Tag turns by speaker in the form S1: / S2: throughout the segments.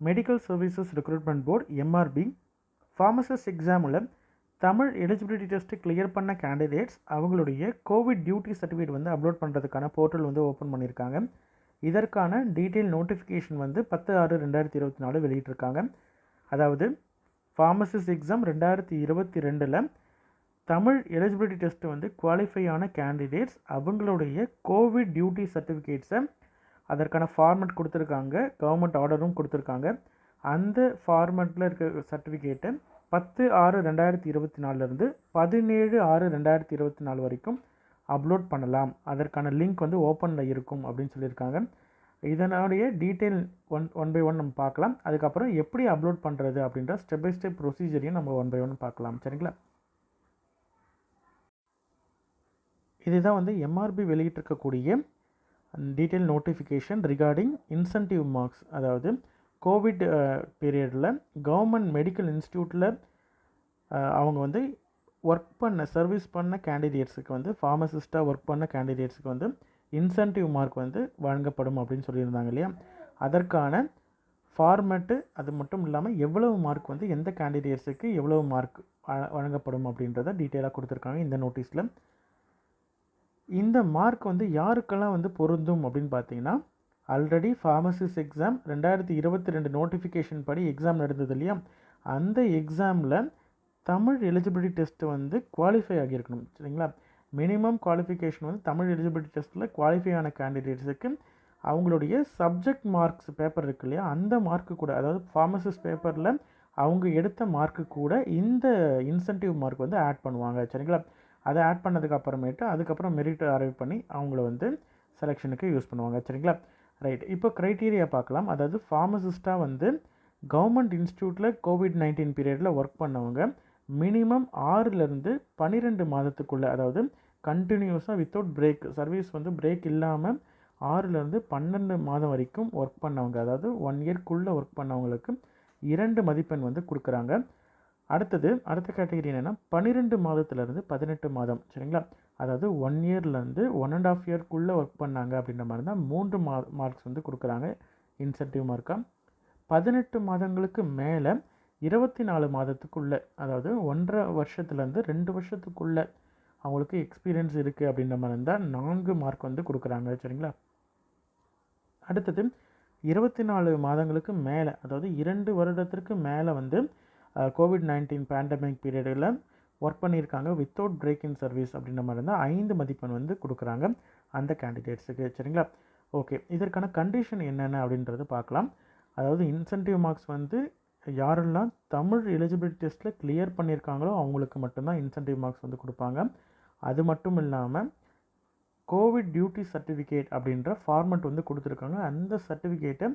S1: Medical services recruitment board MRB pharmacist எக்ஸாமில் Tamil eligibility test clear பண்ண candidates அவங்களுடைய covid duty certificate வந்து upload பண்ணுறதுக்கான போர்ட்டல் வந்து ஓப்பன் பண்ணியிருக்காங்க இதற்கான டீட்டெயில் நோட்டிஃபிகேஷன் வந்து பத்து ஆறு ரெண்டாயிரத்தி இருபத்தி நாலு வெளியிட்டிருக்காங்க. அதாவது ஃபார்மசிஸ்ட் எக்ஸாம் ரெண்டாயிரத்தி இருபத்தி ரெண்டில் தமிழ் எலிஜிபிலிட்டி டெஸ்ட்டு வந்து குவாலிஃபை ஆன கேண்டிடேட்ஸ் அவங்களுடைய கோவிட் டியூட்டி சர்டிஃபிகேட்ஸை அதற்கான ஃபார்மெட் கொடுத்துருக்காங்க. கவர்மெண்ட் ஆர்டரும் கொடுத்துருக்காங்க. அந்த ஃபார்மெட்டில் இருக்க சர்டிஃபிகேட்டை பத்து ஆறு ரெண்டாயிரத்தி இருபத்தி நாலுலேருந்து பதினேழு ஆறு ரெண்டாயிரத்தி இருபத்தி நாலு வரைக்கும் அப்லோட் பண்ணலாம். அதற்கான லிங்க் வந்து ஓப்பனில் இருக்கும் அப்படின்னு சொல்லியிருக்காங்க. இதனுடைய detail one one by one நம்ம பார்க்கலாம். அதுக்கப்புறம் எப்படி அப்லோட் பண்ணுறது அப்படின்ற ஸ்டெப் பை ஸ்டெப் ப்ரொசீஜரையும் நம்ம ஒன் பை ஒன் பார்க்கலாம். சரிங்களா? இதுதான் வந்து MRB வெளியிட்டிருக்கக்கூடிய detail notification regarding incentive marks அதாவது கோவிட் பீரியடில் கவர்மெண்ட் மெடிக்கல் இன்ஸ்டியூட்டில் அவங்க வந்து ஒர்க் பண்ண சர்வீஸ் பண்ண கேண்டிடேட்ஸுக்கு வந்து ஃபார்மசிஸ்ட்டாக ஒர்க் பண்ண கேண்டிடேட்ஸுக்கு வந்து இன்சென்டிவ் மார்க் வந்து வழங்கப்படும் அப்படின்னு சொல்லியிருந்தாங்க இல்லையா? அதற்கான ஃபார்மேட்டு அது மட்டும் இல்லாமல் எவ்வளவு மார்க் வந்து எந்த கேண்டிடேட்ஸுக்கு எவ்வளவு மார்க் வழங்கப்படும் அப்படின்றத டீட்டெயிலாக கொடுத்துருக்காங்க இந்த நோட்டீஸில் இந்த மார்க் வந்து யாருக்கெல்லாம் வந்து பொருந்தும் அப்படின்னு பார்த்தீங்கன்னா ஆல்ரெடி ஃபார்மசிஸ்ட் எக்ஸாம் ரெண்டாயிரத்தி இருபத்தி ரெண்டு நோட்டிஃபிகேஷன் படி எக்ஸாம் நடந்தது இல்லையா? அந்த எக்ஸாமில் தமிழ் எலிஜிபிலிட்டி டெஸ்ட்டு வந்து குவாலிஃபை ஆகியிருக்கணும் சரிங்களா? மினிமம் குவாலிஃபிகேஷன் வந்து தமிழ் எலிஜிபிலிட்டி டெஸ்ட்டில் குவாலிஃபை ஆன கேண்டிடேட்ஸுக்கு அவங்களுடைய சப்ஜெக்ட் மார்க்ஸ் பேப்பர் இருக்கு இல்லையா? அந்த மார்க்கு கூட அதாவது ஃபார்மசிஸ்ட் பேப்பரில் அவங்க எடுத்த மார்க்கு கூட இந்த இன்சென்டிவ் மார்க் வந்து ஆட் பண்ணுவாங்க சரிங்களா? அதை ஆட் பண்ணதுக்கு அப்புறமேட்டு அதுக்கப்புறம் மெரிட் அரைவ் பண்ணி அவங்கள வந்து செலெக்ஷனுக்கு யூஸ் பண்ணுவாங்க. சரிங்களா? ரைட் இப்போ க்ரைட்டீரியா பார்க்கலாம். அதாவது ஃபார்மசிஸ்ட்டாக வந்து கவர்மெண்ட் இன்ஸ்டியூட்டில் கோவிட் நைன்டீன் பீரியடில் ஒர்க் பண்ணவங்க மினிமம் ஆறுலேருந்து பன்னிரெண்டு மாதத்துக்குள்ளே அதாவது கண்டினியூஸாக வித்தவுட் பிரேக் சர்வீஸ் வந்து பிரேக் இல்லாமல் ஆறுலேருந்து பன்னெண்டு மாதம் வரைக்கும் ஒர்க் பண்ணவங்க அதாவது ஒன் இயர்க்குள்ளே ஒர்க் பண்ணவங்களுக்கு இரண்டு மதிப்பெண் வந்து கொடுக்குறாங்க. அடுத்தது அடுத்த கேட்டகரி என்னென்னா பன்னிரெண்டு மாதத்துலேருந்து பதினெட்டு மாதம் சரிங்களா? அதாவது ஒன் இயர்லேருந்து ஒன் அண்ட் ஆஃப் இயர்க்குள்ளே ஒர்க் பண்ணாங்க அப்படின்ற மாதிரி தான் மூன்று மா மார்க்ஸ் வந்து கொடுக்குறாங்க. இன்சென்டிவ் மார்க்காக பதினெட்டு மாதங்களுக்கு மேலே இருபத்தி நாலு மாதத்துக்குள்ளே அதாவது ஒன்றரை வருஷத்துலேருந்து ரெண்டு வருஷத்துக்குள்ளே அவங்களுக்கு எக்ஸ்பீரியன்ஸ் இருக்குது அப்படின்ற மாதிரி இருந்தால் நான்கு மார்க் வந்து கொடுக்குறாங்க சரிங்களா? அடுத்தது இருபத்தி நாலு மாதங்களுக்கு மேலே அதாவது இரண்டு வருடத்திற்கு மேலே வந்து கோவிட் நைன்டீன் பேண்டமிக் பீரியடில் ஒர்க் பண்ணியிருக்காங்க வித்தவுட் பிரேக் இன் சர்வீஸ் அப்படின்ற மாதிரி இருந்தால் ஐந்து மதிப்பெண் வந்து கொடுக்குறாங்க அந்த கேண்டிடேட்ஸுக்கு சரிங்களா? ஓகே இதற்கான கண்டிஷன் என்னென்ன அப்படின்றது பார்க்கலாம். அதாவது இன்சென்டிவ் மார்க்ஸ் வந்து யாரெல்லாம் தமிழ் எலிஜிபிலிட்டி டெஸ்ட்டில் கிளியர் பண்ணியிருக்காங்களோ அவங்களுக்கு மட்டும்தான் இன்சென்டிவ் மார்க்ஸ் வந்து கொடுப்பாங்க. அது மட்டும் இல்லாமல் கோவிட் டியூட்டி சர்டிஃபிகேட் அப்படின்ற ஃபார்மெட் வந்து கொடுத்துருக்காங்க. அந்த சர்டிஃபிகேட்டை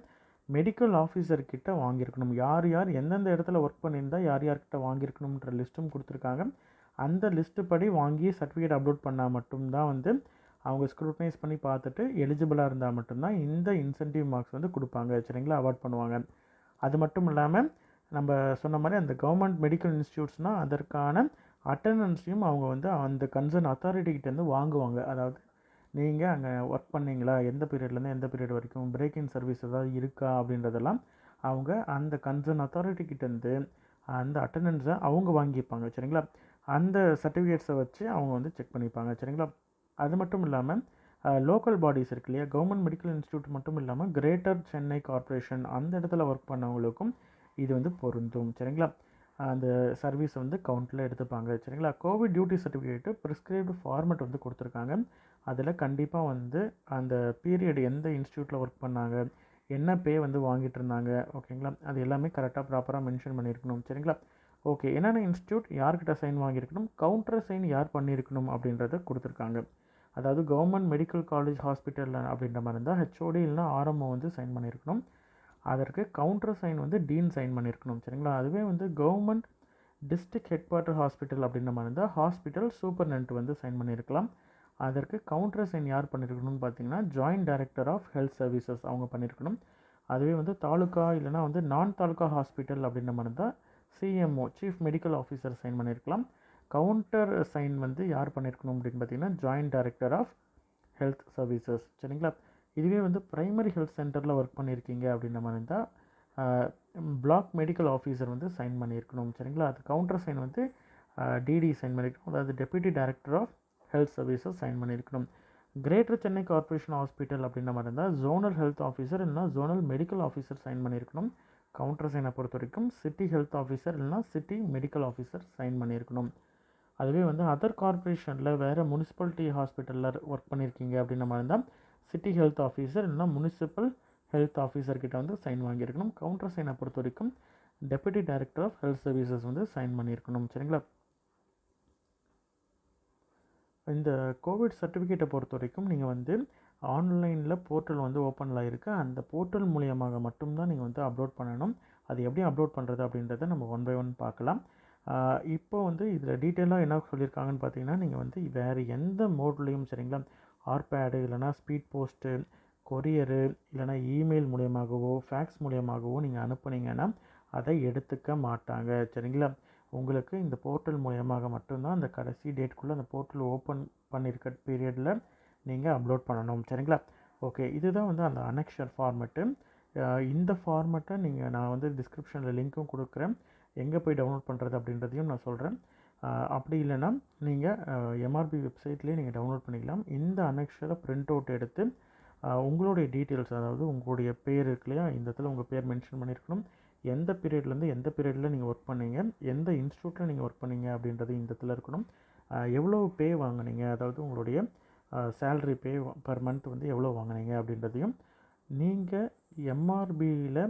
S1: மெடிக்கல் ஆஃபீஸர்கிட்ட வாங்கியிருக்கணும். யார் யார் எந்தெந்த இடத்துல ஒர்க் பண்ணியிருந்தால் யார் யார்கிட்ட வாங்கியிருக்கணுன்ற லிஸ்ட்டும் கொடுத்துருக்காங்க. அந்த லிஸ்ட்டு படி வாங்கி சர்டிஃபிகேட் அப்லோட் பண்ணால் மட்டும்தான் வந்து அவங்க ஸ்க்ரூட்டனைஸ் பண்ணி பார்த்துட்டு எலிஜிபிளாக இருந்தால் மட்டும்தான் இந்த இன்சென்டிவ் மார்க்ஸ் வந்து கொடுப்பாங்க. சரிங்களா? அவார்ட் பண்ணுவாங்க. அது மட்டும் இல்லாமல் நம்ம சொன்ன மாதிரி அந்த கவர்மெண்ட் மெடிக்கல் இன்ஸ்டியூட்ஸ்னால் அதற்கான அட்டண்டன்ஸையும் அவங்க வந்து அந்த கன்சர்ன் அத்தாரிட்டிகிட்டேருந்து வாங்குவாங்க. அதாவது நீங்கள் அங்கே ஒர்க் பண்ணீங்களா? எந்த பீரியட்லேருந்து எந்த பீரியட் வரைக்கும்? பிரேக் இன் சர்வீஸ் ஏதாவது இருக்கா? அப்படின்றதெல்லாம் அவங்க அந்த கன்சர்ன் அத்தாரிட்டிக்கிட்டேருந்து அந்த அட்டண்டன்ஸை அவங்க வாங்கிப்பாங்க சரிங்களா? அந்த சர்டிஃபிகேட்ஸை வச்சு அவங்க வந்து செக் பண்ணிப்பாங்க சரிங்களா? அது மட்டும் இல்லாமல் லோக்கல் பாடிஸ் இருக்கு இல்லையா? கவர்மெண்ட் மெடிக்கல் இன்ஸ்டியூட் மட்டும் இல்லாமல் கிரேட்டர் சென்னை கார்ப்பரேஷன் அந்த இடத்துல ஒர்க் பண்ணவங்களுக்கும் இது வந்து பொருந்தும் சரிங்களா? அந்த சர்வீஸ் வந்து கவுண்டில் எடுத்துப்பாங்க சரிங்களா? Covid duty certificate prescribed format வந்து கொடுத்துருக்காங்க. அதில் கண்டிப்பாக வந்து அந்த பீரியட் எந்த இன்ஸ்டியூட்டில் ஒர்க் பண்ணாங்க என்ன பே வந்து வாங்கிட்டு இருந்தாங்க ஓகேங்களா அது எல்லாமே கரெக்டாக ப்ராப்பராக மென்ஷன் பண்ணியிருக்கணும் சரிங்களா? ஓகே என்னென்ன இன்ஸ்டியூட் யார்கிட்ட சைன் வாங்கியிருக்கணும் கவுண்டர் சைன் யார் பண்ணியிருக்கணும் அப்படின்றத கொடுத்துருக்காங்க. அதாவது கவர்மெண்ட் மெடிக்கல் காலேஜ் ஹாஸ்பிட்டல் அப்படின்ற மாதிரி இருந்தால் ஹெச்ஓடி இல்லைனா ஆர்எம்ஓ வந்து சைன் பண்ணியிருக்கணும். அதற்கு கவுண்டர் சைன் வந்து டீன் சைன் பண்ணியிருக்கணும் சரிங்களா? அதுவே வந்து government district head quarter hospital அப்படின்ற மாதிரி இருந்தால் ஹாஸ்பிட்டல் சூப்பர்னெண்ட் வந்து சைன் பண்ணியிருக்கலாம். அதற்கு கவுண்டர் சைன் யார் பண்ணியிருக்கணும்னு பார்த்தீங்கன்னா joint director of health services அவங்க பண்ணியிருக்கணும் அதுவே வந்து தாலுக்கா இல்லைனா வந்து நான் தாலுக்கா ஹாஸ்பிட்டல் அப்படின்ற மாதிரி தான் CMO chief medical officer sign பண்ணியிருக்கலாம் கவுண்டர் சைன் வந்து யார் பண்ணியிருக்கணும் அப்படின்னு பார்த்தீங்கன்னா joint director of health services சரிங்களா? இதுவே வந்து ப்ரைமரி ஹெல்த் சென்டரில் ஒர்க் பண்ணியிருக்கீங்க அப்படின்ற மாதிரி இருந்தால் பிளாக் மெடிக்கல் ஆஃபீஸர் வந்து சைன் பண்ணியிருக்கணும் சரிங்களா? அது கவுண்டர் சைன் வந்து டிடி சைன் பண்ணியிருக்கணும் அதாவது டெப்யூட்டி டைரக்டர் ஆஃப் ஹெல்த் சர்வீஸை சைன் பண்ணியிருக்கணும். கிரேட்டர் சென்னை கார்ப்பரேஷன் ஹாஸ்பிட்டல் அப்படின்ற மாதிரி இருந்தால் ஜோனல் ஹெல்த் ஆஃபீஸர் இல்லைனா ஜோனல் மெடிக்கல் ஆஃபீஸர் சைன் பண்ணியிருக்கணும். கவுண்டர் சைனை பொறுத்த வரைக்கும் சிட்டி ஹெல்த் ஆஃபீஸர் இல்லைனா சிட்டி மெடிக்கல் ஆஃபீஸர் சைன் பண்ணியிருக்கணும். அதுவே வந்து அதர் கார்ப்பரேஷனில் வேறு முனிசிபாலிட்டி ஹாஸ்பிட்டலில் ஒர்க் பண்ணியிருக்கீங்க அப்படின்ற மாதிரி இருந்தால் சிட்டி ஹெல்த் ஆஃபீஸர் இல்லைனா முனிசிபல் ஹெல்த் ஆஃபீஸர்கிட்ட வந்து சைன் வாங்கியிருக்கணும். கவுண்டர் சைனை பொறுத்த வரைக்கும் deputy director of health services வந்து சைன் பண்ணியிருக்கணும். சரிங்களா? இந்த கோவிட் சர்டிஃபிகேட்டை பொறுத்த வரைக்கும் நீங்கள் வந்து ஆன்லைனில் போர்ட்டல் வந்து ஓப்பனில் இருக்குது அந்த போர்ட்டல் மூலியமாக மட்டும்தான் நீங்கள் வந்து அப்லோட் பண்ணணும். அது எப்படி அப்லோட் பண்ணுறது அப்படின்றத நம்ம ஒன் பை ஒன் பார்க்கலாம். இப்போ வந்து இதில் டீட்டெயிலாக என்ன சொல்லியிருக்காங்கன்னு பார்த்தீங்கன்னா நீங்கள் வந்து வேறு எந்த மோட்லேயும் சரிங்களா ஆர்பேடு இல்லைனா ஸ்பீட் போஸ்ட்டு கொரியரு இல்லைனா இமெயில் மூலியமாகவோ ஃபேக்ஸ் மூலியமாகவோ நீங்கள் அனுப்புனீங்கன்னா அதை எடுத்துக்க மாட்டாங்க. சரிங்களா? உங்களுக்கு இந்த போர்ட்டல் மூலயமாக மட்டும்தான் அந்த கடைசி டேட்குள்ளே அந்த போர்ட்டல் ஓப்பன் பண்ணியிருக்க பீரியடில் நீங்கள் அப்லோட் பண்ணணும். சரிங்களா? ஓகே இதுதான் வந்து அந்த அனெக்ஷர் ஃபார்மெட்டு இந்த ஃபார்மெட்டை நீங்கள் நான் வந்து டிஸ்கிரிப்ஷனில் லிங்க்கும் கொடுக்குறேன். எங்கே போய் டவுன்லோட் பண்ணுறது அப்படின்றதையும் நான் சொல்கிறேன் அப்படி இல்லைன்னா நீங்கள் எம்ஆர்பி வெப்சைட்லேயே நீங்கள் டவுன்லோட் பண்ணிக்கலாம். இந்த அனெக்ஷரை பிரிண்ட் அவுட் எடுத்து உங்களுடைய டீட்டெயில்ஸ் அதாவது உங்களுடைய பேர் இருக்கு இல்லையா? இந்த இடத்துல உங்கள் பேர் மென்ஷன் பண்ணியிருக்கணும் எந்த பீரியட்லேருந்து எந்த பீரியடில் நீங்கள் ஒர்க் பண்ணீங்க எந்த இன்ஸ்டியூட்டில் நீங்கள் ஒர்க் பண்ணீங்க அப்படின்றது இந்த இடத்துல இருக்கணும். எவ்வளோ பே வாங்கினீங்க அதாவது உங்களுடைய சேல்ரி பே பர் மந்த் வந்து எவ்வளோ வாங்கினீங்க அப்படின்றதையும் நீங்கள் எம்ஆர்பியில்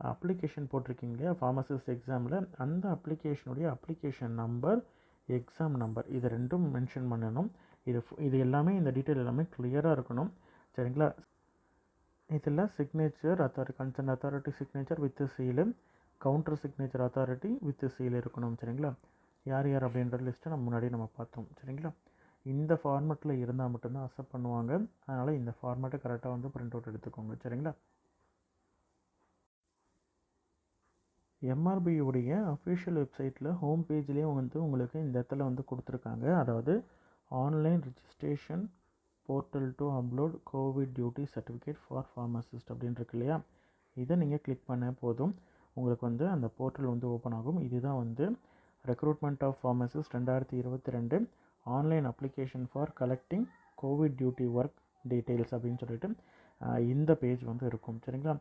S1: அப்ளிகேஷன் போட்டிருக்கீங்க இல்லையா ஃபார்மசிஸ்ட் எக்ஸாமில் அந்த அப்ளிகேஷனுடைய அப்ளிகேஷன் நம்பர் எக்ஸாம் நம்பர் இது ரெண்டும் மென்ஷன் பண்ணணும். இது இது எல்லாமே இந்த டீட்டெயில் எல்லாமே கிளியராக இருக்கணும். சரிங்களா? இதில் signature authority concern authority signature with seal counter signature authority with seal இருக்கணும் சரிங்களா? யார் யார் அப்படின்ற லிஸ்ட்டை நம்ம முன்னாடி நம்ம பார்த்தோம் சரிங்களா? இந்த ஃபார்மேட்டில் இருந்தால் மட்டும்தான் அக்செப்ட் பண்ணுவாங்க. அதனால் இந்த ஃபார்மேட்டை கரெக்டாக வந்து பிரிண்ட் அவுட் எடுத்துக்கோங்க சரிங்களா? எம்ஆர்பியுடைய அஃபிஷியல் வெப்சைட்டில் ஹோம் பேஜ்லேயே வந்து உங்களுக்கு இந்த இடத்துல வந்து கொடுத்துருக்காங்க. அதாவது online registration portal to upload covid duty certificate for pharmacist அப்படின்னு இருக்கு இல்லையா? இதை நீங்கள் கிளிக் பண்ண போதும். உங்களுக்கு வந்து அந்த போர்ட்டல் வந்து ஓப்பன் ஆகும். இதுதான் வந்து ரெக்ரூட்மெண்ட் ஆஃப் ஃபார்மசிஸ்ட் ரெண்டாயிரத்தி இருபத்தி ரெண்டு online application for collecting covid duty work details அப்படின்னு சொல்லிட்டு இந்த பேஜ் வந்து இருக்கும். சரிங்களா?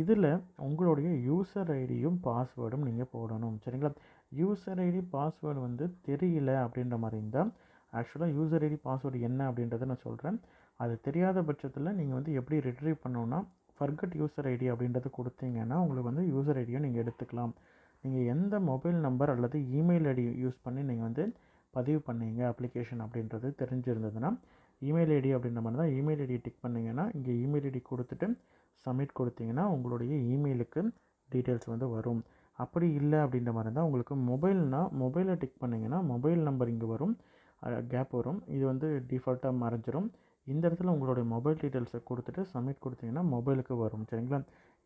S1: இதில் உங்களுடைய யூசர் ஐடியும் பாஸ்வேர்டும் நீங்கள் போடணும். சரிங்களா? யூசர் ஐடி பாஸ்வேர்டு வந்து தெரியல அப்படின்ற மாதிரி இருந்தால் ஆக்சுவலாக யூசர் ஐடி பாஸ்வேர்டு என்ன அப்படின்றத நான் சொல்கிறேன் அது தெரியாத பட்சத்தில் நீங்கள் வந்து எப்படி ரிட்ரீவ் பண்ணணுன்னா ஃபர்கட் யூசர் ஐடி அப்படின்றத கொடுத்தீங்கன்னா உங்களுக்கு வந்து யூசர் ஐடியை நீங்கள் எடுத்துக்கலாம். நீங்கள் எந்த மொபைல் நம்பர் அல்லது இமெயில் ஐடி யூஸ் பண்ணி நீங்கள் வந்து பதிவு பண்ணீங்க அப்ளிகேஷன் அப்படின்றது தெரிஞ்சிருந்ததுன்னா இமெயில் ஐடி அப்படின்ற மாதிரி தான் இமெயில் ஐடி டிக் பண்ணிங்கன்னா இங்கே இமெயில் ஐடி கொடுத்துட்டு சப்மிட் கொடுத்தீங்கன்னா உங்களுடைய இமெயிலுக்கு டீட்டெயில்ஸ் வந்து வரும். அப்படி இல்லை அப்படின்ற மாதிரி இருந்தால் உங்களுக்கு மொபைல்னால் மொபைலை டிக் பண்ணிங்கன்னா மொபைல் நம்பர் இங்கே வரும். கேப் வரும். இது வந்து டிஃபால்ட்டாக மறைஞ்சிரும். இந்த இடத்துல உங்களுடைய மொபைல் டீட்டெயில்ஸை கொடுத்துட்டு சப்மிட் கொடுத்தீங்கன்னா மொபைலுக்கு வரும். சரிங்களா?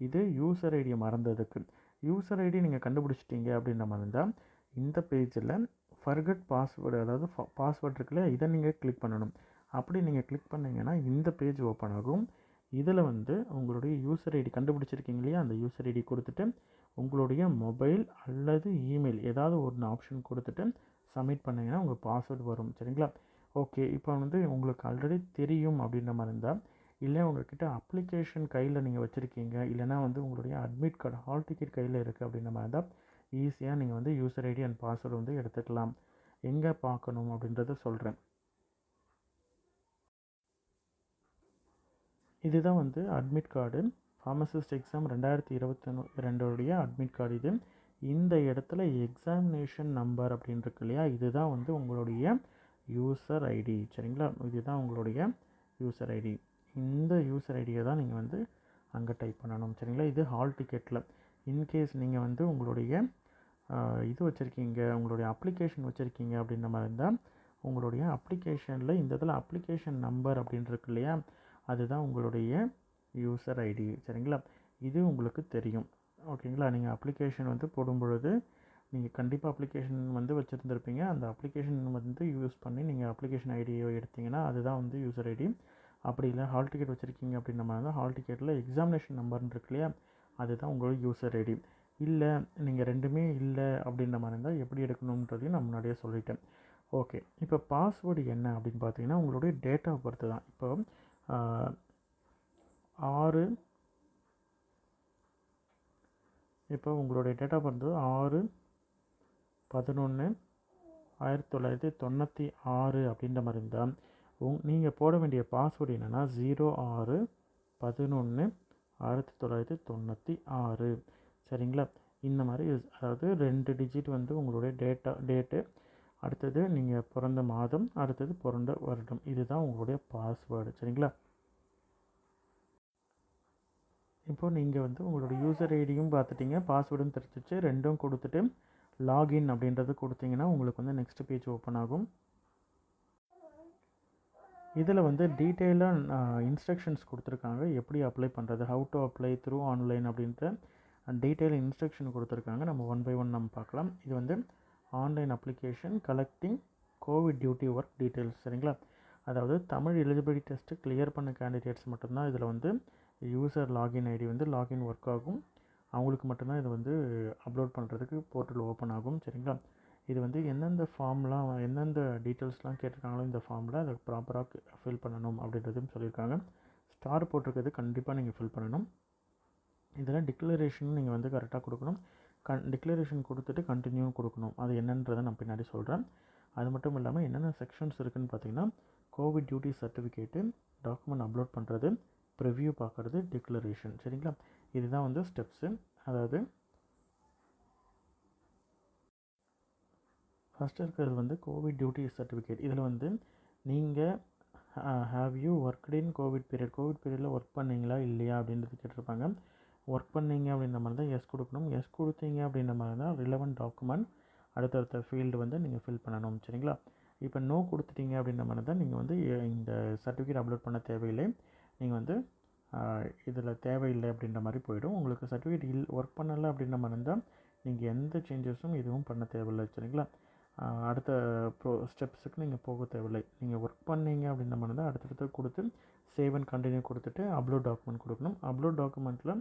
S1: இது யூசர் ஐடியை மறந்ததுக்கு. யூசர் ஐடி நீங்கள் கண்டுபிடிச்சிட்டீங்க அப்படின்ற மாதிரி இருந்தால் இந்த பேஜில் ஃபர்கட் பாஸ்வேர்டு அதாவது பாஸ்வேர்ட் இருக்குல்ல இதை நீங்கள் கிளிக் பண்ணணும். அப்படி நீங்கள் கிளிக் பண்ணிங்கன்னா இந்த பேஜ் ஓப்பன் ஆகும். இதில் வந்து உங்களுடைய யூசர் ஐடி கண்டுபிடிச்சிருக்கீங்க இல்லையா? அந்த யூசர் ஐடி கொடுத்துட்டு உங்களுடைய மொபைல் அல்லது இமெயில் ஏதாவது ஒன்று ஆப்ஷன் கொடுத்துட்டு சப்மிட் பண்ணிங்கன்னா உங்கள் பாஸ்வேர்டு வரும். சரிங்களா? ஓகே இப்போ வந்து உங்களுக்கு ஆல்ரெடி தெரியும் அப்படின்ற மாதிரி இருந்தால் இல்லை உங்கள்கிட்ட அப்ளிகேஷன் கையில் நீங்கள் வச்சுருக்கீங்க இல்லைனா வந்து உங்களுடைய அட்மிட் கார்டு ஹால் டிக்கெட் கையில் இருக்குது அப்படின்ற மாதிரி இருந்தால் ஈஸியாக நீங்கள் வந்து யூசர் ஐடி அண்ட் பாஸ்வேர்டு வந்து எடுத்துக்கலாம். எங்கே பார்க்கணும் அப்படின்றத சொல்கிறேன் இதுதான் வந்து அட்மிட் கார்டு ஃபார்மசிஸ்ட் எக்ஸாம் ரெண்டாயிரத்தி இருபத்தி ரெண்டோடைய அட்மிட் கார்டு இது. இந்த இடத்துல எக்ஸாமினேஷன் நம்பர் அப்படின்னு இருக்கு இல்லையா? இதுதான் வந்து உங்களுடைய யூசர் ஐடி சரிங்களா? இதுதான் உங்களுடைய யூசர் ஐடி இந்த யூசர் ஐடியை தான் நீங்கள் வந்து அங்கே டைப் பண்ணணும். சரிங்களா? இது ஹால் டிக்கெட்டில் இன்கேஸ் நீங்கள் வந்து உங்களுடைய இது வச்சுருக்கீங்க உங்களுடைய அப்ளிகேஷன் வச்சுருக்கீங்க அப்படின்ற மாதிரி இருந்தால் உங்களுடைய அப்ளிகேஷனில் இந்த இதில் அப்ளிகேஷன் நம்பர் அப்படின்னு இருக்கு இல்லையா? அதுதான் உங்களுடைய யூசர் ஐடி சரிங்களா? இது உங்களுக்கு தெரியும். ஓகேங்களா? நீங்கள் அப்ளிகேஷன் வந்து போடும் பொழுது நீங்கள் கண்டிப்பாக அப்ளிகேஷன் வந்து வச்சுருந்துருப்பீங்க. அந்த அப்ளிகேஷன் வந்து யூஸ் பண்ணி நீங்கள் அப்ளிகேஷன் ஐடியோ எடுத்தீங்கன்னா அதுதான் வந்து யூசர் ஐடி அப்படி இல்லை ஹால் டிக்கெட் வச்சுருக்கீங்க அப்படின்ற மாதிரி தான் ஹால் டிக்கெட்டில் எக்ஸாமினேஷன் நம்பர்னு இருக்கு இல்லையா? அதுதான் உங்களோட யூசர் ஐடி இல்லை நீங்கள் ரெண்டுமே இல்லை அப்படின்ற மாதிரி இருந்தால் எப்படி எடுக்கணுன்றதையும் நான் முன்னாடியே சொல்லிட்டேன். ஓகே. இப்போ பாஸ்வேர்டு என்ன அப்படின்னு பார்த்தீங்கன்னா உங்களுடைய டேட் ஆஃப் பர்த் தான். இப்போ ஆறு இப்போ உங்களுடைய டேட் ஆஃப் பர்த் ஆறு பதினொன்று ஆயிரத்தி தொள்ளாயிரத்தி தொண்ணூற்றி ஆறு அப்படின்ற மாதிரி இருந்தால் உங் நீங்கள் போட வேண்டிய பாஸ்வேர்டு என்னென்னா ஜீரோ ஆறு பதினொன்று ஆயிரத்தி தொள்ளாயிரத்தி தொண்ணூற்றி ஆறு. சரிங்களா? இந்த மாதிரி அதாவது ரெண்டு டிஜிட் வந்து உங்களுடைய டேட்டா டேட்டு அடுத்தது நீங்கள் பிறந்த மாதம் அடுத்தது பிறந்த வருடம். இதுதான் உங்களுடைய பாஸ்வேர்டு சரிங்களா? இப்போது நீங்கள் வந்து உங்களோட யூசர் ஐடியும் பார்த்துட்டிங்க பாஸ்வேர்டும் தெரிஞ்சிச்சு ரெண்டும் கொடுத்துட்டு லாகின் அப்படின்றது கொடுத்தீங்கன்னா உங்களுக்கு வந்து நெக்ஸ்ட் பேஜ் ஓப்பன் ஆகும். இதில் வந்து டீட்டெயிலாக இன்ஸ்ட்ரக்ஷன்ஸ் கொடுத்துருக்காங்க எப்படி அப்ளை பண்ணுறது how to apply through online அப்படின்ற டீட்டெயில் இன்ஸ்ட்ரக்ஷன் கொடுத்துருக்காங்க நம்ம ஒன் பை ஒன் நம்ம பார்க்கலாம். இது வந்து online application collecting covid duty work details சரிங்களா? அதாவது தமிழ் எலிஜிபிலிட்டி டெஸ்ட்டு கிளியர் பண்ண கேண்டிடேட்ஸ் மட்டும்தான் இதில் வந்து யூசர் லாகின் ஐடி வந்து லாகின் ஒர்க் ஆகும். அவங்களுக்கு மட்டும்தான் இது வந்து அப்லோட் பண்ணுறதுக்கு போர்ட்டல் ஓப்பன் ஆகும். சரிங்களா? இது வந்து எந்தெந்த ஃபார்ம்லாம் எந்தெந்த டீட்டெயில்ஸ்லாம் கேட்டிருக்காங்களோ இந்த ஃபார்மில் அதை ப்ராப்பராக ஃபில் பண்ணணும் அப்படின்றதும் சொல்லியிருக்காங்க. ஸ்டார் போட்டிருக்கிறது கண்டிப்பாக நீங்கள் ஃபில் பண்ணணும். இதில் டிக்ளரேஷன் நீங்கள் வந்து கரெக்டாக கொடுக்கணும். கன் டிக்ளரேஷன் கொடுத்துட்டு கண்டினியூ கொடுக்கணும். அது என்னன்றதை நான் பின்னாடி சொல்கிறேன் அது மட்டும் இல்லாமல் என்னென்ன செக்ஷன்ஸ் இருக்குதுன்னு பார்த்தீங்கன்னா covid duty certificate document upload பண்ணுறது ப்ரிவ்யூ பார்க்குறது டிக்ளரேஷன் சரிங்களா? இதுதான் வந்து ஸ்டெப்ஸு அதாவது ஃபஸ்ட்டு இருக்கிறது வந்து கோவிட் டியூட்டி சர்டிஃபிகேட் இதில் வந்து நீங்கள் have you worked in covid period covid பீரியடில் ஒர்க் பண்ணீங்களா? இல்லையா? அப்படின்றது கேட்டிருப்பாங்க. ஒர்க் பண்ணீங்க அப்படின்ற மாதிரி தான் எஸ் கொடுக்கணும். எஸ் கொடுத்தீங்க அப்படின்ற மாதிரி தான் ரிலவெண்ட் டாக்குமெண்ட் அடுத்தடுத்த ஃபீல்டு வந்து நீங்கள் ஃபில் பண்ணணும். சரிங்களா? இப்போ நோ கொடுத்துட்டீங்க அப்படின்ற மாதிரி தான் நீங்கள் வந்து இந்த சர்டிஃபிகேட் அப்லோட் பண்ண தேவையில்லை. நீங்கள் வந்து இதில் தேவையில்லை அப்படின்ற மாதிரி போயிடும். உங்களுக்கு சர்டிஃபிகேட் இல் ஒர்க் பண்ணலை அப்படின்ற மாதிரி இருந்தால் நீங்கள் எந்த சேஞ்சஸும் எதுவும் பண்ண தேவையில்லை சரிங்களா? அடுத்த ப்ரோ ஸ்டெப்ஸுக்கு நீங்கள் போக தேவையில்லை. நீங்கள் ஒர்க் பண்ணீங்க அப்படின்ற மாதிரி தான் அடுத்தடுத்து கொடுத்து சேவ் அண்ட் கண்டினியூ கொடுத்துட்டு அப்லோட் டாக்குமெண்ட் கொடுக்கணும். அப்லோட் டாக்குமெண்ட்டில்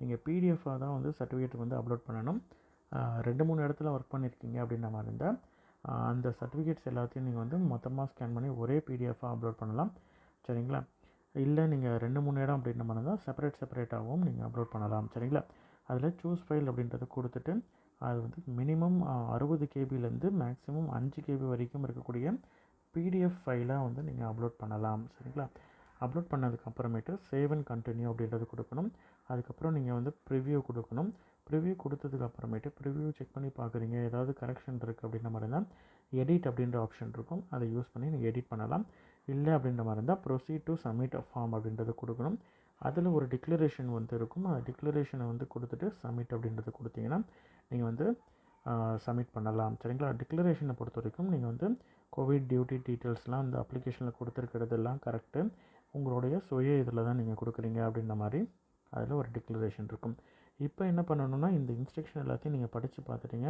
S1: நீங்கள் பிடிஎஃபாக தான் வந்து சர்டிஃபிகேட் வந்து அப்லோட் பண்ணணும். ரெண்டு மூணு இடத்துல ஒர்க் பண்ணியிருக்கீங்க அப்படின்ற மாதிரி இருந்தால் அந்த சர்டிஃபிகேட்ஸ் எல்லாத்தையும் நீங்கள் வந்து மொத்தமாக ஸ்கேன் பண்ணி ஒரே பிடிஎஃபாக அப்லோட் பண்ணலாம் சரிங்களா? இல்லை நீங்கள் ரெண்டு மூணு இடம் அப்படின்ற மாதிரி இருந்தால் செப்பரேட் செப்பரேட்டாகவும் நீங்கள் அப்லோட் பண்ணலாம் சரிங்களா? அதில் சூஸ் ஃபைல் அப்படின்றத கொடுத்துட்டு அது வந்து மினிமம் அறுபது கேபிலேருந்து மேக்ஸிமம் அஞ்சு கேபி வரைக்கும் இருக்கக்கூடிய பிடிஎஃப் ஃபைலாக வந்து நீங்கள் அப்லோட் பண்ணலாம் சரிங்களா? அப்லோட் பண்ணதுக்கு அப்புறமேட்டு சேவ் அண்ட் கண்டினியூ அப்படின்றது கொடுக்கணும். அதுக்கப்புறம் நீங்கள் வந்து ப்ரிவ்யூ கொடுக்கணும். ப்ரிவ்யூ கொடுத்ததுக்கு அப்புறமேட்டு ப்ரிவ்யூ செக் பண்ணி பார்க்குறீங்க ஏதாவது கரெக்ஷன் இருக்குது அப்படின்ற மாதிரி தான் எடிட் அப்படின்ற ஆப்ஷன் இருக்கும். அதை யூஸ் பண்ணி நீங்கள் எடிட் பண்ணலாம். இல்லை அப்படின்ற மாதிரி இருந்தால் ப்ரொசீட் டு சப்மிட் ஃபார்ம் அப்படின்றத கொடுக்கணும். அதில் ஒரு டிக்ளரேஷன் வந்து இருக்கும். அந்த டிக்ளரேஷனை வந்து கொடுத்துட்டு சப்மிட் அப்படின்றத கொடுத்தீங்கன்னா நீங்கள் வந்து சப்மிட் பண்ணலாம். சரிங்களா? டிக்ளரேஷனை பொறுத்த வரைக்கும் நீங்கள் வந்து கோவிட் டியூட்டி டீட்டெயில்ஸ்லாம் அந்த அப்ளிகேஷனில் கொடுத்துருக்கிறதெல்லாம் கரெக்டு உங்களுடைய சுய இதில் தான் நீங்கள் கொடுக்குறீங்க அப்படின்ற மாதிரி அதில் ஒரு டிக்ளரேஷன் இருக்கும். இப்போ என்ன பண்ணணும்னா இந்த இன்ஸ்ட்ரக்ஷன் எல்லாத்தையும் நீங்கள் படித்து பார்த்துட்டீங்க.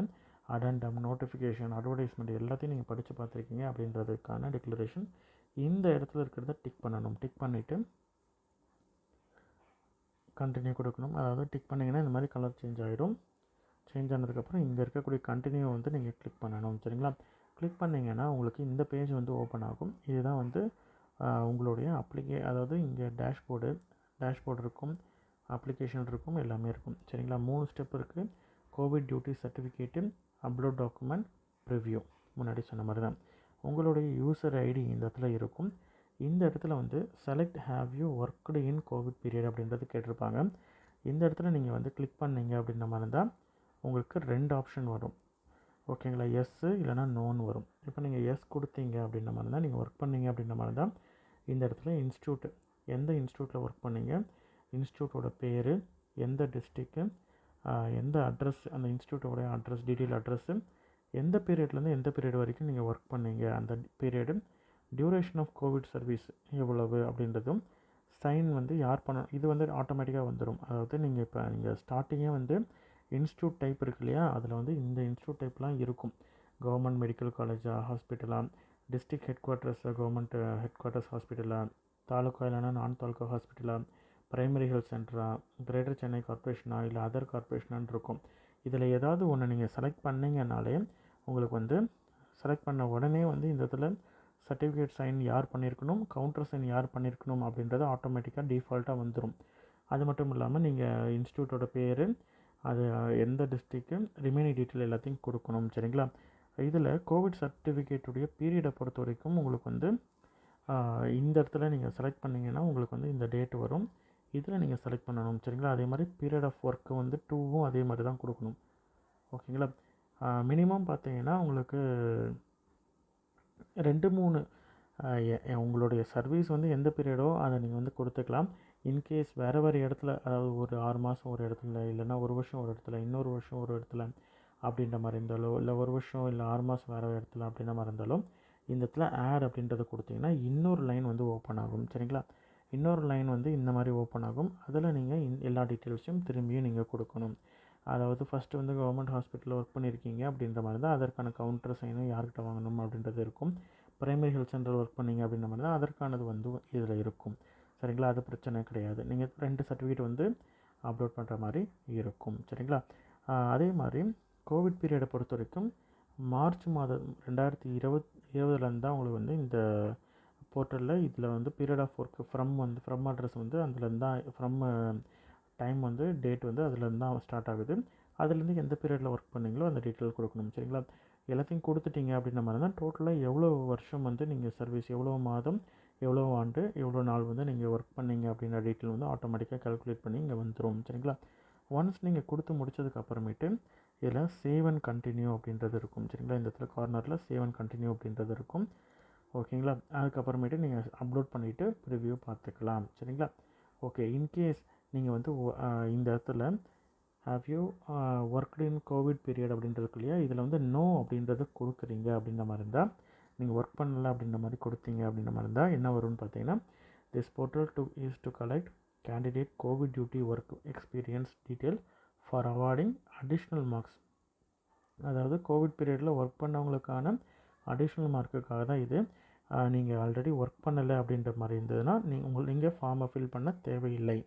S1: அடண்டம் நோட்டிஃபிகேஷன் அட்வர்டைஸ்மெண்ட் எல்லாத்தையும் நீங்கள் படித்து பார்த்துருக்கீங்க அப்படின்றதுக்கான டிக்ளரேஷன் இந்த இடத்துல இருக்கிறத டிக் பண்ணணும். டிக் பண்ணிவிட்டு கண்டினியூ கொடுக்கணும். அதாவது டிக் பண்ணிங்கன்னா இந்த மாதிரி கலர் சேஞ்ச் ஆகிடும் சேஞ்ச் ஆனதுக்கப்புறம் இங்கே இருக்கக்கூடிய கண்டினியூ வந்து நீங்கள் கிளிக் பண்ணணும். சரிங்களா? கிளிக் பண்ணிங்கன்னா உங்களுக்கு இந்த பேஜ் வந்து ஓப்பன் ஆகும். இதுதான் வந்து உங்களுடைய அப்ளிகே அதாவது இங்கே டேஷ்போர்டு டேஷ்போர்டு இருக்கும் அப்ளிகேஷன் இருக்கும் எல்லாமே இருக்கும். சரிங்களா? மூணு ஸ்டெப் இருக்குது covid duty certificate upload document review முன்னாடி சொன்ன மாதிரி தான் உங்களுடைய யூசர் ஐடி இந்த இடத்துல இருக்கும். இந்த இடத்துல வந்து select have you worked in covid period அப்படின்றது கேட்டிருப்பாங்க. இந்த இடத்துல நீங்கள் வந்து கிளிக் பண்ணீங்க அப்படின்ற மாதிரி இருந்தால் உங்களுக்கு ரெண்டு ஆப்ஷன் வரும். ஓகேங்களா எஸ்ஸு இல்லைனா நோன் வரும். இப்போ நீங்கள் எஸ் கொடுத்தீங்க அப்படின்ற மாதிரி தான் நீங்கள் ஒர்க் பண்ணீங்க அப்படின்ற மாதிரி தான் இந்த இடத்துல இன்ஸ்டியூட் எந்த இன்ஸ்டியூட்டில் ஒர்க் பண்ணீங்க? இன்ஸ்டியூட்டோட பேர் எந்த டிஸ்ட்ரிக்கு எந்த அட்ரஸ் அந்த இன்ஸ்டியூட்டோட அட்ரஸ் டீட்டெயில் அட்ரஸ்ஸு எந்த பீரியட்லேருந்து எந்த பீரியட் வரைக்கும் நீங்கள் ஒர்க் பண்ணீங்க? அந்த period duration of covid service எவ்வளவு அப்படின்றதும் சைன் வந்து யார் பண்ண இது வந்து ஆட்டோமேட்டிக்காக வந்துடும் அதாவது நீங்கள் இப்போ நீங்கள் ஸ்டார்டிங்கே வந்து இன்ஸ்டியூட் டைப் இருக்கு இல்லையா? அதில் வந்து இந்த இன்ஸ்டியூட் டைப்லாம் இருக்கும். கவர்மெண்ட் மெடிக்கல் காலேஜா ஹாஸ்பிட்டலா district head quarters government head quarters ஹாஸ்பிட்டலாக தாலுக்கா இல்லைனா நான் தாலுக்கா ஹாஸ்பிட்டலா பிரைமரி ஹெல்த் சென்டரா கிரேட்டர் சென்னை கார்ப்பரேஷனா இல்லை அதர் கார்ப்பரேஷனான்னு இருக்கும். இதில் ஏதாவது ஒன்று நீங்கள் செலக்ட் பண்ணிங்கனாலே உங்களுக்கு வந்து செலக்ட் பண்ண உடனே வந்து இந்த இடத்துல சர்டிஃபிகேட் சைன் யார் பண்ணியிருக்கணும் கவுண்டர் சைன் யார் பண்ணியிருக்கணும் அப்படின்றது ஆட்டோமேட்டிக்காக டிஃபால்ட்டாக வந்துடும் அது மட்டும் இல்லாமல் நீங்கள் இன்ஸ்டியூட்டோட பேர் அது எந்த டிஸ்ட்ரிக்கு ரிமைனிங் டீட்டெயில் எல்லாத்தையும் கொடுக்கணும் சரிங்களா? இதில் கோவிட் சர்டிஃபிகேட்டுடைய பீரியடை பொறுத்த வரைக்கும் உங்களுக்கு வந்து இந்த இடத்துல நீங்கள் செலக்ட் பண்ணிங்கன்னா உங்களுக்கு வந்து இந்த டேட் வரும். இதில் நீங்கள் செலக்ட் பண்ணணும் சரிங்களா? அதே மாதிரி பீரியட் ஆஃப் ஒர்க்கு வந்து டூவும் அதே மாதிரி தான் கொடுக்கணும். ஓகேங்களா? மினிமம் பார்த்தீங்கன்னா உங்களுக்கு ரெண்டு மூணு உங்களுடைய சர்வீஸ் வந்து எந்த பீரியடோ அதை நீங்கள் வந்து கொடுத்துக்கலாம். இன்கேஸ் வேறு வேறு இடத்துல அதாவது ஒரு ஆறு மாதம் ஒரு இடத்துல இல்லைன்னா ஒரு வருஷம் ஒரு இடத்துல இன்னொரு வருஷம் ஒரு இடத்துல அப்படின்ற மாதிரி இருந்தாலோ இல்லை ஒரு வருஷம் இல்லை ஆறு மாதம் வேறு இடத்துல அப்படின்ற மாதிரி இருந்தாலும் இந்த இடத்துல ஆட் அப்படின்றத கொடுத்தீங்கன்னா இன்னொரு லைன் வந்து ஓப்பன் ஆகும். சரிங்களா? இன்னொரு லைன் வந்து இந்த மாதிரி ஓப்பன் ஆகும். அதில் நீங்கள் எல்லா டீட்டெயில்ஸையும் திரும்பியும் நீங்கள் கொடுக்கணும். அதாவது ஃபஸ்ட்டு வந்து கவர்மெண்ட் ஹாஸ்பிட்டலில் ஒர்க் பண்ணியிருக்கீங்க அப்படின்ற மாதிரி தான் அதற்கான கவுண்டர் சைனும் யார்கிட்ட வாங்கணும் அப்படின்றது இருக்கும். பிரைமரி ஹெல்த் சென்டர் ஒர்க் பண்ணீங்க அப்படின்ற மாதிரி தான் அதற்கானது வந்து இதில் இருக்கும். சரிங்களா? அது பிரச்சனை கிடையாது. நீங்கள் ரெண்டு சர்டிஃபிகேட் வந்து அப்லோட் பண்ணுற மாதிரி இருக்கும். சரிங்களா? அதே மாதிரி கோவிட் பீரியடை பொறுத்த வரைக்கும் மார்ச் மாதம் ரெண்டாயிரத்தி இருபத் இருபதுலேருந்து தான் உங்களுக்கு வந்து இந்த போர்ட்டலில் இதில் வந்து பீரியட் ஆஃப் ஒர்க் ஃப்ரம் வந்து ஃப்ரம் அட்ரஸ் வந்து அதுலேருந்து தான் ஃப்ரம் டைம் வந்து டேட் வந்து அதுலேருந்து தான் ஸ்டார்ட் ஆகுது. அதுலேருந்து எந்த பீரியடில் ஒர்க் பண்ணீங்களோ அந்த டீட்டெயில் கொடுக்கணும் சரிங்களா? எல்லாத்தையும் கொடுத்துட்டீங்க அப்படின்ற மாதிரி தான் டோட்டலாக எவ்வளோ வருஷம் வந்து நீங்கள் சர்வீஸ் எவ்வளோ மாதம் எவ்வளோ ஆண்டு எவ்வளோ நாள் வந்து நீங்கள் ஒர்க் பண்ணீங்க அப்படின்ற டீட்டெயில் வந்து ஆட்டோமேட்டிக்காக கால்குலேட் பண்ணி இங்கே வந்துடும் சரிங்களா? ஒன்ஸ் நீங்கள் கொடுத்து முடித்ததுக்கு அப்புறமேட்டு இதில் சேவ் அண்ட் கண்டினியூ அப்படின்றது இருக்கும் சரிங்களா? இந்த இடத்துல கார்னரில் சேவ் அண்ட் கண்டினியூ அப்படின்றது இருக்கும். ஓகேங்களா? அதுக்கப்புறமேட்டு நீங்கள் அப்லோட் பண்ணிவிட்டு ரிவ்யூ பார்த்துக்கலாம் சரிங்களா? ஓகே இன்கேஸ் நீங்கள் வந்து இந்த இடத்துல have you worked in COVID period அப்படின்றது இல்லையா? இதில் வந்து நோ அப்படின்றத கொடுக்குறீங்க அப்படின்ற மாதிரி இருந்தால் நீங்கள் ஒர்க் பண்ணல அப்படின்ற மாதிரி கொடுத்தீங்க அப்படின்ற மாதிரி இருந்தால் என்ன வரும்னு பார்த்தீங்கன்னா this portal to use to collect candidate COVID duty work experience detail for awarding additional marks அதாவது கோவிட் பீரியடில் ஒர்க் பண்ணவங்களுக்கான அடிஷ்னல் மார்க்குக்காக தான் இது. நீங்கள் ஆல்ரெடி ஒர்க் பண்ணலை அப்படின்ற மாதிரி இருந்ததுன்னா நீங்கள் உங்கள் நீங்கள் ஃபார்மை ஃபில் பண்ண தேவையில்லை.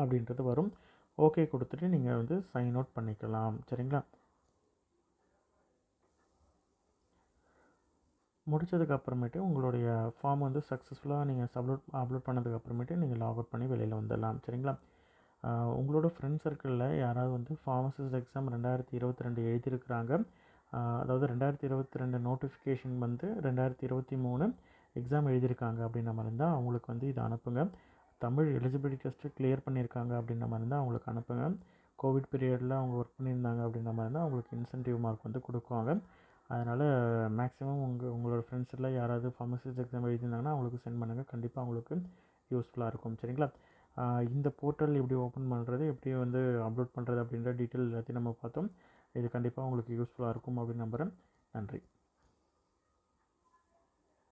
S1: அப்படின்றது வரும். ஓகே கொடுத்துட்டு நீங்கள் வந்து சைன் அவுட் பண்ணிக்கலாம். சரிங்களா? முடித்ததுக்கு அப்புறமேட்டு உங்களுடைய ஃபார்ம் வந்து சக்ஸஸ்ஃபுல்லாக நீங்கள் சப்லோட் அப்லோட் பண்ணதுக்கு அப்புறமேட்டு நீங்கள் லாக் அவுட் பண்ணி வெளியில் வந்துடலாம். சரிங்களா? உங்களோட ஃப்ரெண்ட் சர்க்கிளில் யாராவது வந்து ஃபார்மசிஸ்ட் எக்ஸாம் ரெண்டாயிரத்தி இருபத்தி ரெண்டு எழுதியிருக்கிறாங்க. அதாவது ரெண்டாயிரத்தி இருபத்தி ரெண்டு நோட்டிஃபிகேஷன் வந்து ரெண்டாயிரத்தி இருபத்தி மூணு எக்ஸாம் எழுதியிருக்காங்க அப்படின்ற மாதிரி இருந்தால் அவங்களுக்கு வந்து இதை அனுப்புங்க. தமிழ் எலிஜிபிலிட்டி டெஸ்ட்டு கிளியர் பண்ணியிருக்காங்க அப்படின்ற மாதிரி இருந்தால் அவங்களுக்கு அனுப்புங்க. கோவிட் பீரியடில் அவங்க ஒர்க் பண்ணியிருந்தாங்க அப்படின்ற மாதிரி இருந்தால் அவங்களுக்கு இன்சென்டிவ் மார்க் வந்து கொடுக்குவாங்க. அதனால் மேக்ஸிமம் உங்கள் உங்களோட ஃப்ரெண்ட்ஸில் யாராவது ஃபார்மசிஸ்ட் எக்ஸாம் எழுதியிருந்தாங்கன்னா அவங்களுக்கு சென்ட் பண்ணுங்கள் கண்டிப்பாக அவங்களுக்கு யூஸ்ஃபுல்லாக இருக்கும். சரிங்களா? இந்த போர்ட்டல் எப்படி ஓப்பன் பண்ணுறது எப்படி வந்து அப்லோட் பண்ணுறது அப்படின்ற டீட்டெயில் எல்லாத்தையும் நம்ம பார்த்தோம். இது கண்டிப்பாக உங்களுக்கு யூஸ்ஃபுல்லாக இருக்கும் அப்படின்னு நம்புகிறேன் நன்றி.